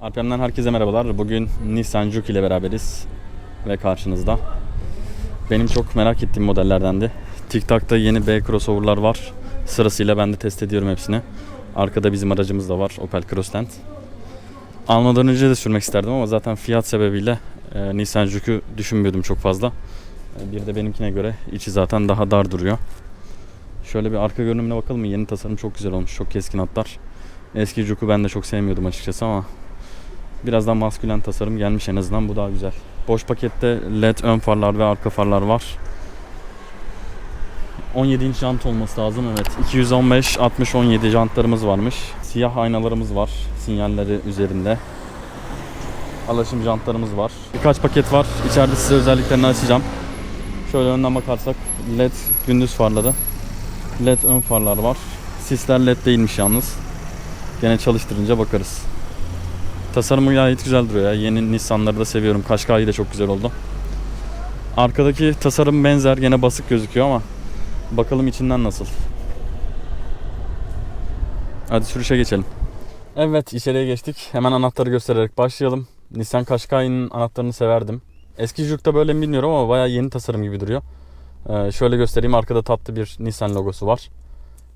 Alpem'den herkese merhabalar. Bugün Nissan Juke ile beraberiz ve karşınızda. Benim çok merak ettiğim modellerdendi. TikTok'ta yeni B crossover'lar var. Sırasıyla ben de test ediyorum hepsini. Arkada bizim aracımız da var Opel Crossland. Almadan önce de sürmek isterdim ama zaten fiyat sebebiyle e, Nissan Juke'ü düşünmüyordum çok fazla. E, bir de benimkine göre içi zaten daha dar duruyor. Şöyle bir arka görünümüne bakalım mı? Yeni tasarım çok güzel olmuş. Çok keskin hatlar. Eski Juke'u ben de çok sevmiyordum açıkçası ama biraz daha maskülen tasarım gelmiş en azından. Bu daha güzel. Boş pakette led ön farlar ve arka farlar var. 17 inç jant olması lazım evet. 215 60 17 jantlarımız varmış. Siyah aynalarımız var. Sinyalleri üzerinde. Alaşım jantlarımız var. Birkaç paket var. İçeride size özelliklerini açacağım. Şöyle önden bakarsak led gündüz farları. LED ön farlar var. Sisler LED değilmiş yalnız. Gene çalıştırınca bakarız. Tasarımı gayet güzel duruyor ya. Yeni Nissan'ları da seviyorum. Kaşkay'ı da çok güzel oldu. Arkadaki tasarım benzer. Gene basık gözüküyor ama bakalım içinden nasıl. Hadi sürüşe geçelim. Evet içeriye geçtik. Hemen anahtarı göstererek başlayalım. Nissan Qashqai'nin anahtarını severdim. Eski Juke'da böyle mi bilmiyorum ama bayağı yeni tasarım gibi duruyor. Ee, şöyle göstereyim. Arkada tatlı bir Nissan logosu var.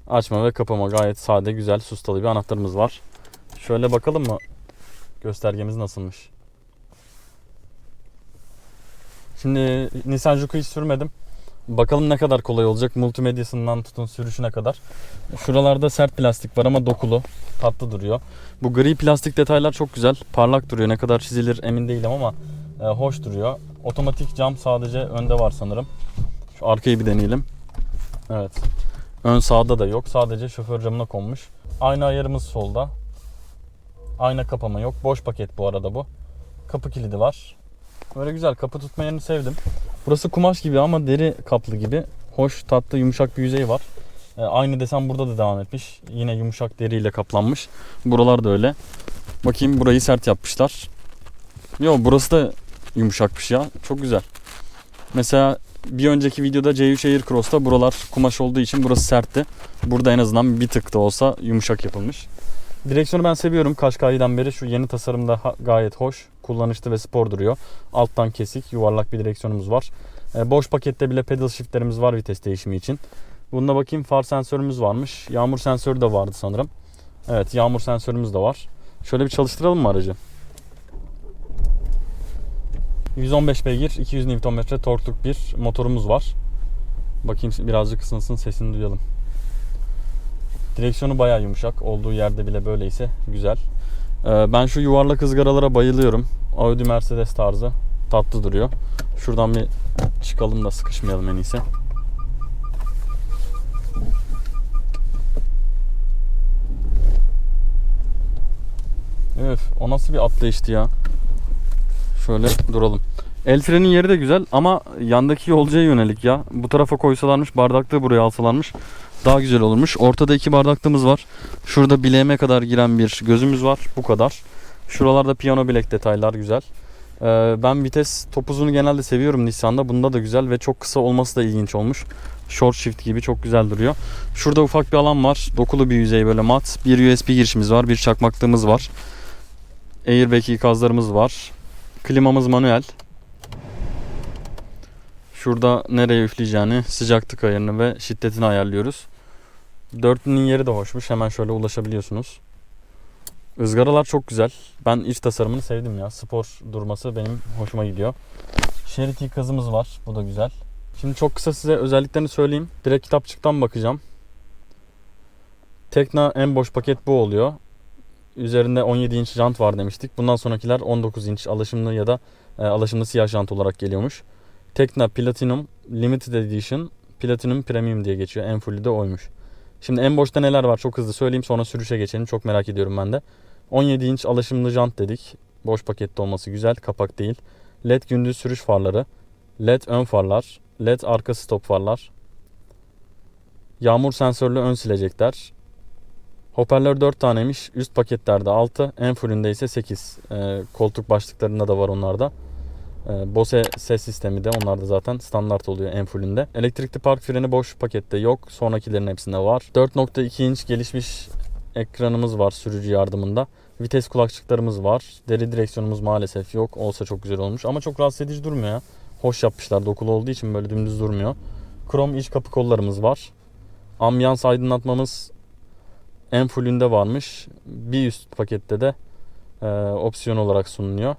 Açma ve kapama gayet sade, güzel, sustalı bir anahtarımız var. Şöyle bakalım mı göstergemiz nasılmış? Şimdi Nissan Juke'u hiç sürmedim. Bakalım ne kadar kolay olacak multimedyasından tutun sürüşüne kadar. Şuralarda sert plastik var ama dokulu. Tatlı duruyor. Bu gri plastik detaylar çok güzel. Parlak duruyor. Ne kadar çizilir emin değilim ama e, hoş duruyor. Otomatik cam sadece önde var sanırım. Şu arkayı bir deneyelim. Evet. Ön sağda da yok. Sadece şoför camına konmuş. Ayna ayarımız solda. Ayna kapama yok. Boş paket bu arada bu. Kapı kilidi var. Böyle güzel. Kapı tutma yerini sevdim. Burası kumaş gibi ama deri kaplı gibi. Hoş, tatlı, yumuşak bir yüzeyi var. Ee, aynı desen burada da devam etmiş. Yine yumuşak deriyle kaplanmış. Buralar da öyle. Bakayım burayı sert yapmışlar. Yo burası da yumuşakmış ya. Çok güzel. Mesela bir önceki videoda C3 Aircross'ta buralar kumaş olduğu için burası sertti. Burada en azından bir tık da olsa yumuşak yapılmış. Direksiyonu ben seviyorum. Kaşkay'dan beri şu yeni tasarımda gayet hoş. Kullanışlı ve spor duruyor. Alttan kesik, yuvarlak bir direksiyonumuz var. E, boş pakette bile pedal shiftlerimiz var vites değişimi için. Bunda bakayım far sensörümüz varmış. Yağmur sensörü de vardı sanırım. Evet yağmur sensörümüz de var. Şöyle bir çalıştıralım mı aracı? 115 beygir, 200 Nm torkluk bir motorumuz var. Bakayım birazcık ısınsın sesini duyalım. Direksiyonu bayağı yumuşak. Olduğu yerde bile böyleyse güzel. Ee, ben şu yuvarlak ızgaralara bayılıyorum. Audi Mercedes tarzı. Tatlı duruyor. Şuradan bir çıkalım da sıkışmayalım en iyisi. Öf, o nasıl bir atlayıştı ya. Şöyle duralım. El frenin yeri de güzel ama yandaki yolcuya yönelik ya. Bu tarafa koysalarmış bardaklığı buraya alsalarmış daha güzel olurmuş. Ortada iki bardaklığımız var. Şurada bileğime kadar giren bir gözümüz var. Bu kadar. Şuralarda piyano bilek detaylar güzel. Ee, ben vites topuzunu genelde seviyorum Nissan'da. Bunda da güzel ve çok kısa olması da ilginç olmuş. Short shift gibi çok güzel duruyor. Şurada ufak bir alan var. Dokulu bir yüzey böyle mat. Bir USB girişimiz var. Bir çakmaklığımız var. Airbag ikazlarımız var. Klimamız manuel. Şurada nereye üfleyeceğini, sıcaklık ayarını ve şiddetini ayarlıyoruz. Dörtlünün yeri de hoşmuş. Hemen şöyle ulaşabiliyorsunuz. Izgaralar çok güzel. Ben iç tasarımını sevdim ya. Spor durması benim hoşuma gidiyor. Şerit ikazımız var. Bu da güzel. Şimdi çok kısa size özelliklerini söyleyeyim. Direkt kitapçıktan bakacağım. Tekna en boş paket bu oluyor. Üzerinde 17 inç jant var demiştik. Bundan sonrakiler 19 inç alaşımlı ya da e, alaşımlı siyah jant olarak geliyormuş. Tekna Platinum Limited Edition Platinum Premium diye geçiyor. En fullü de oymuş. Şimdi en boşta neler var çok hızlı söyleyeyim sonra sürüşe geçelim. Çok merak ediyorum ben de. 17 inç alaşımlı jant dedik. Boş pakette olması güzel. Kapak değil. LED gündüz sürüş farları. LED ön farlar. LED arka stop farlar. Yağmur sensörlü ön silecekler. Hoparlör 4 taneymiş. Üst paketlerde 6. En fullünde ise 8. Ee, koltuk başlıklarında da var onlarda. Ee, Bose ses sistemi de onlarda zaten standart oluyor en fullünde. Elektrikli park freni boş pakette yok. Sonrakilerin hepsinde var. 4.2 inç gelişmiş ekranımız var sürücü yardımında. Vites kulakçıklarımız var. Deri direksiyonumuz maalesef yok. Olsa çok güzel olmuş ama çok rahatsız edici durmuyor ya. Hoş yapmışlar dokulu olduğu için böyle dümdüz durmuyor. Krom iç kapı kollarımız var. Ambiyans aydınlatmamız en fullünde varmış. Bir üst pakette de e, opsiyon olarak sunuluyor.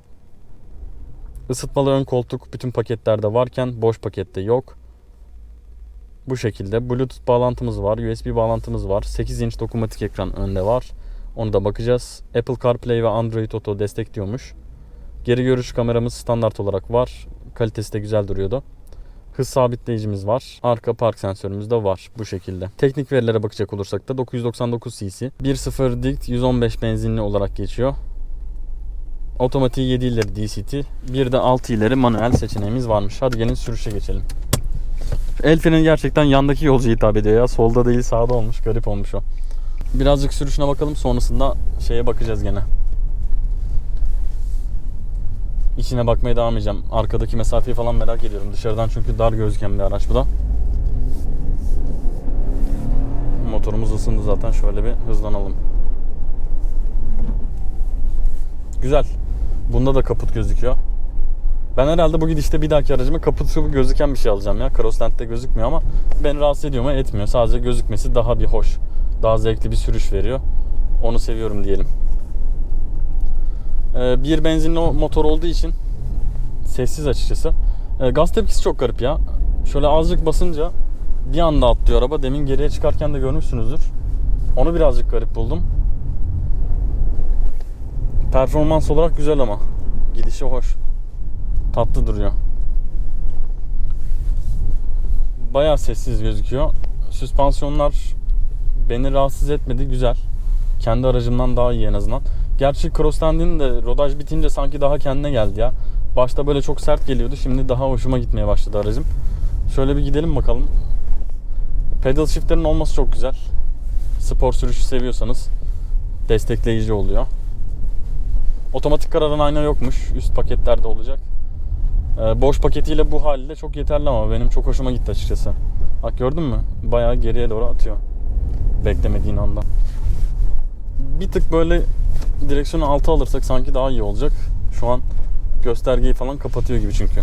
Isıtmalı ön koltuk bütün paketlerde varken boş pakette yok. Bu şekilde Bluetooth bağlantımız var, USB bağlantımız var. 8 inç dokunmatik ekran önde var. Onu da bakacağız. Apple CarPlay ve Android Auto destekliyormuş. Geri görüş kameramız standart olarak var. Kalitesi de güzel duruyordu. Hız sabitleyicimiz var. Arka park sensörümüz de var bu şekilde. Teknik verilere bakacak olursak da 999 cc. 1.0 dict 115 benzinli olarak geçiyor. Otomatiği 7 ileri DCT. Bir de 6 ileri manuel seçeneğimiz varmış. Hadi gelin sürüşe geçelim. El freni gerçekten yandaki yolcuya hitap ediyor ya. Solda değil sağda olmuş. Garip olmuş o. Birazcık sürüşüne bakalım. Sonrasında şeye bakacağız gene. İçine bakmaya devam edeceğim. Arkadaki mesafeyi falan merak ediyorum. Dışarıdan çünkü dar gözüken bir araç bu da. Motorumuz ısındı zaten. Şöyle bir hızlanalım. Güzel. Bunda da kaput gözüküyor. Ben herhalde bu gidişte bir dahaki aracıma kaputu gözüken bir şey alacağım ya. Crossland'de gözükmüyor ama beni rahatsız ediyor mu? Etmiyor. Sadece gözükmesi daha bir hoş. Daha zevkli bir sürüş veriyor. Onu seviyorum diyelim. Ee, bir benzinli motor olduğu için sessiz açıkçası. Ee, gaz tepkisi çok garip ya. Şöyle azıcık basınca bir anda atlıyor araba. Demin geriye çıkarken de görmüşsünüzdür. Onu birazcık garip buldum. Performans olarak güzel ama. Gidişi hoş. Tatlı duruyor. Bayağı sessiz gözüküyor. Süspansiyonlar beni rahatsız etmedi. Güzel. Kendi aracımdan daha iyi en azından. Gerçi Crossland'in de rodaj bitince sanki daha kendine geldi ya. Başta böyle çok sert geliyordu. Şimdi daha hoşuma gitmeye başladı aracım. Şöyle bir gidelim bakalım. Pedal shift'lerin olması çok güzel. Spor sürüşü seviyorsanız destekleyici oluyor. Otomatik kararan ayna yokmuş. Üst paketlerde olacak. Ee, boş paketiyle bu haliyle çok yeterli ama benim çok hoşuma gitti açıkçası. Bak gördün mü? Bayağı geriye doğru atıyor. Beklemediğin anda. Bir tık böyle direksiyonu alta alırsak sanki daha iyi olacak. Şu an göstergeyi falan kapatıyor gibi çünkü.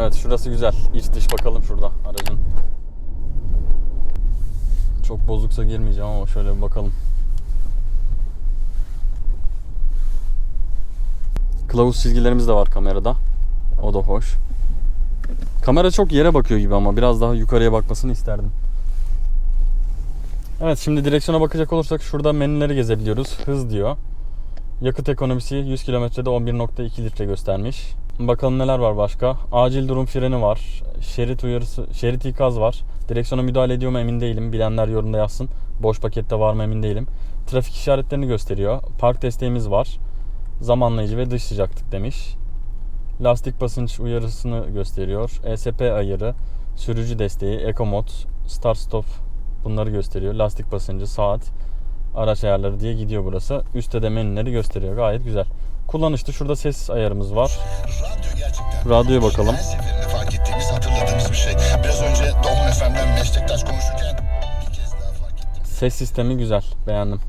Evet şurası güzel. İç dış bakalım şurada aracın. Çok bozuksa girmeyeceğim ama şöyle bir bakalım. Kılavuz çizgilerimiz de var kamerada. O da hoş. Kamera çok yere bakıyor gibi ama biraz daha yukarıya bakmasını isterdim. Evet şimdi direksiyona bakacak olursak şurada menüleri gezebiliyoruz. Hız diyor. Yakıt ekonomisi 100 kilometrede 11.2 litre göstermiş. Bakalım neler var başka. Acil durum freni var. Şerit uyarısı, şerit ikaz var. Direksiyona müdahale ediyor mu emin değilim. Bilenler yorumda yazsın. Boş pakette var mı emin değilim. Trafik işaretlerini gösteriyor. Park desteğimiz var. Zamanlayıcı ve dış sıcaklık demiş. Lastik basınç uyarısını gösteriyor. ESP ayarı, sürücü desteği, Eco Mod, Start Stop bunları gösteriyor. Lastik basıncı, saat, araç ayarları diye gidiyor burası. Üstte de menüleri gösteriyor. Gayet güzel. Kullanışta şurada ses ayarımız var. Radyo. Radyoya bakalım. Ses sistemi güzel. Beğendim.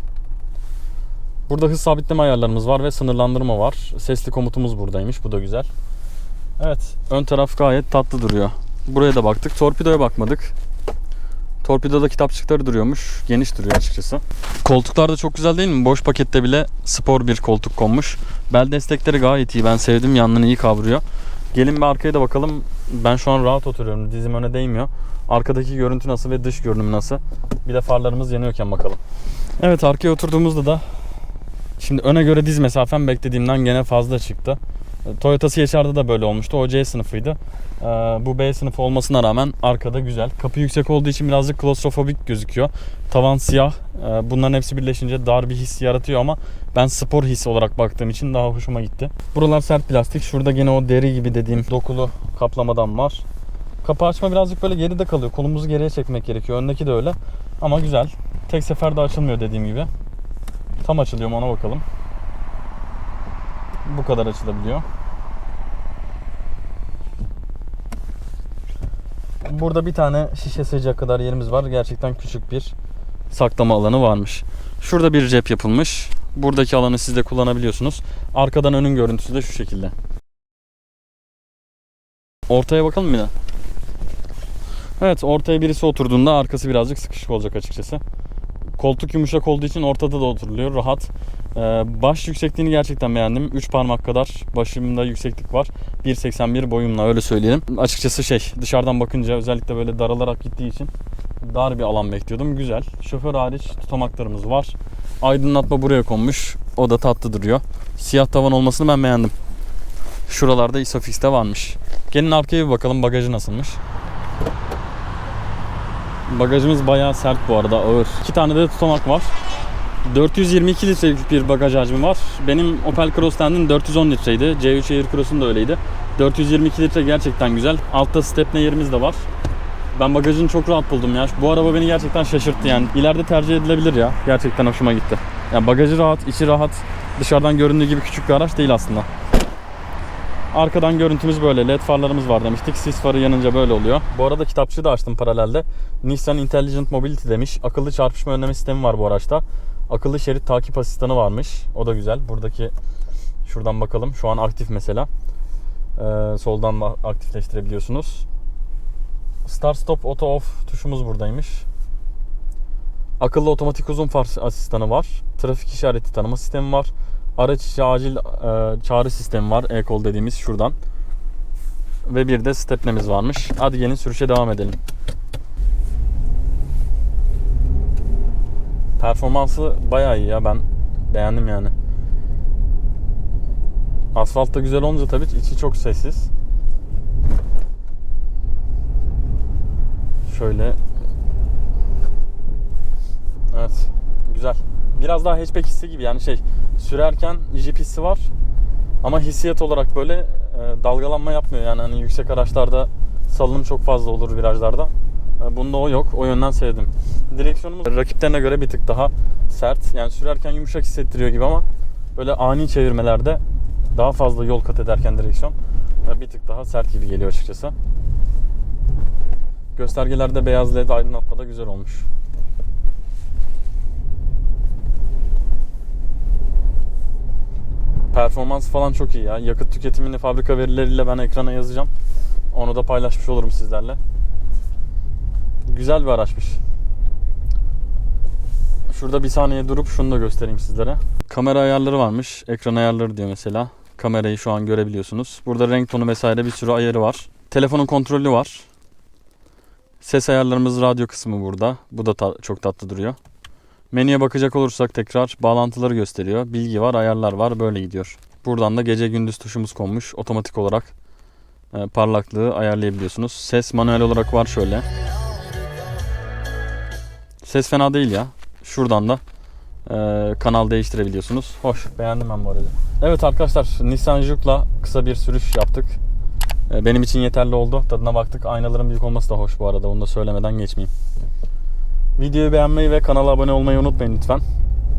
Burada hız sabitleme ayarlarımız var ve sınırlandırma var. Sesli komutumuz buradaymış. Bu da güzel. Evet. Ön taraf gayet tatlı duruyor. Buraya da baktık. Torpidoya bakmadık. Torpidoda kitapçıkları duruyormuş. Geniş duruyor açıkçası. Koltuklar da çok güzel değil mi? Boş pakette bile spor bir koltuk konmuş. Bel destekleri gayet iyi. Ben sevdim. Yanlarını iyi kavruyor. Gelin bir arkaya da bakalım. Ben şu an rahat oturuyorum. Dizim öne değmiyor. Arkadaki görüntü nasıl ve dış görünüm nasıl? Bir de farlarımız yanıyorken bakalım. Evet arkaya oturduğumuzda da şimdi öne göre diz mesafem beklediğimden gene fazla çıktı. Toyota CHR'da da böyle olmuştu. O C sınıfıydı. Ee, bu B sınıfı olmasına rağmen arkada güzel. Kapı yüksek olduğu için birazcık klostrofobik gözüküyor. Tavan siyah. Ee, bunların hepsi birleşince dar bir his yaratıyor ama ben spor hissi olarak baktığım için daha hoşuma gitti. Buralar sert plastik. Şurada gene o deri gibi dediğim dokulu kaplamadan var. Kapı açma birazcık böyle geride kalıyor. Kolumuzu geriye çekmek gerekiyor. Öndeki de öyle. Ama güzel. Tek seferde açılmıyor dediğim gibi. Tam açılıyor ona bakalım. Bu kadar açılabiliyor. Burada bir tane şişe sığacak kadar yerimiz var. Gerçekten küçük bir saklama alanı varmış. Şurada bir cep yapılmış. Buradaki alanı siz de kullanabiliyorsunuz. Arkadan önün görüntüsü de şu şekilde. Ortaya bakalım mı yine? Evet ortaya birisi oturduğunda arkası birazcık sıkışık olacak açıkçası. Koltuk yumuşak olduğu için ortada da oturuluyor rahat. Ee, baş yüksekliğini gerçekten beğendim. 3 parmak kadar başımda yükseklik var. 1.81 boyumla öyle söyleyelim. Açıkçası şey dışarıdan bakınca özellikle böyle daralarak gittiği için dar bir alan bekliyordum. Güzel. Şoför hariç tutamaklarımız var. Aydınlatma buraya konmuş. O da tatlı duruyor. Siyah tavan olmasını ben beğendim. Şuralarda Isofix de varmış. Gelin arkaya bir bakalım bagajı nasılmış. Bagajımız bayağı sert bu arada ağır. İki tane de tutamak var. 422 litrelik bir bagaj hacmi var. Benim Opel Crossland'in 410 litreydi. C3 Aircross'un da öyleydi. 422 litre gerçekten güzel. Altta stepne yerimiz de var. Ben bagajını çok rahat buldum ya. Bu araba beni gerçekten şaşırttı yani. İleride tercih edilebilir ya. Gerçekten hoşuma gitti. Yani bagajı rahat, içi rahat. Dışarıdan göründüğü gibi küçük bir araç değil aslında. Arkadan görüntümüz böyle. LED farlarımız var demiştik. Sis farı yanınca böyle oluyor. Bu arada kitapçığı da açtım paralelde. Nissan Intelligent Mobility demiş. Akıllı çarpışma önleme sistemi var bu araçta. Akıllı şerit takip asistanı varmış. O da güzel. Buradaki şuradan bakalım. Şu an aktif mesela. Ee, soldan da aktifleştirebiliyorsunuz. Start stop auto off tuşumuz buradaymış. Akıllı otomatik uzun far asistanı var. Trafik işareti tanıma sistemi var. Araç içi acil e, çağrı sistemi var. E-call dediğimiz şuradan. Ve bir de stepnemiz varmış. Hadi gelin sürüşe devam edelim. Performansı bayağı iyi ya ben beğendim yani. Asfalt da güzel olunca tabii içi çok sessiz. Şöyle Evet. Güzel. Biraz daha hatchback hissi gibi yani şey sürerken jip hissi var. Ama hissiyat olarak böyle e, dalgalanma yapmıyor yani hani yüksek araçlarda salınım çok fazla olur virajlarda. E, bunda o yok. O yönden sevdim. Direksiyonumuz rakiplerine göre bir tık daha sert. Yani sürerken yumuşak hissettiriyor gibi ama böyle ani çevirmelerde daha fazla yol kat ederken direksiyon e, bir tık daha sert gibi geliyor açıkçası. Göstergelerde beyaz led aydınlatma da güzel olmuş. Performans falan çok iyi ya. Yakıt tüketimini fabrika verileriyle ben ekrana yazacağım. Onu da paylaşmış olurum sizlerle. Güzel bir araçmış. Şurada bir saniye durup şunu da göstereyim sizlere. Kamera ayarları varmış. Ekran ayarları diyor mesela. Kamerayı şu an görebiliyorsunuz. Burada renk tonu vesaire bir sürü ayarı var. Telefonun kontrolü var. Ses ayarlarımız radyo kısmı burada. Bu da ta- çok tatlı duruyor. Menüye bakacak olursak tekrar bağlantıları gösteriyor. Bilgi var, ayarlar var. Böyle gidiyor. Buradan da gece gündüz tuşumuz konmuş. Otomatik olarak e, parlaklığı ayarlayabiliyorsunuz. Ses manuel olarak var şöyle. Ses fena değil ya. Şuradan da e, kanal değiştirebiliyorsunuz. Hoş. Beğendim ben bu arada. Evet arkadaşlar Nissan Juke'la kısa bir sürüş yaptık. E, benim için yeterli oldu. Tadına baktık. Aynaların büyük olması da hoş bu arada. Onu da söylemeden geçmeyeyim. Videoyu beğenmeyi ve kanala abone olmayı unutmayın lütfen.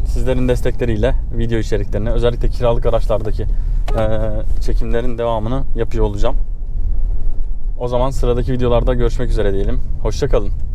Sizlerin destekleriyle video içeriklerini özellikle kiralık araçlardaki çekimlerin devamını yapıyor olacağım. O zaman sıradaki videolarda görüşmek üzere diyelim. Hoşçakalın.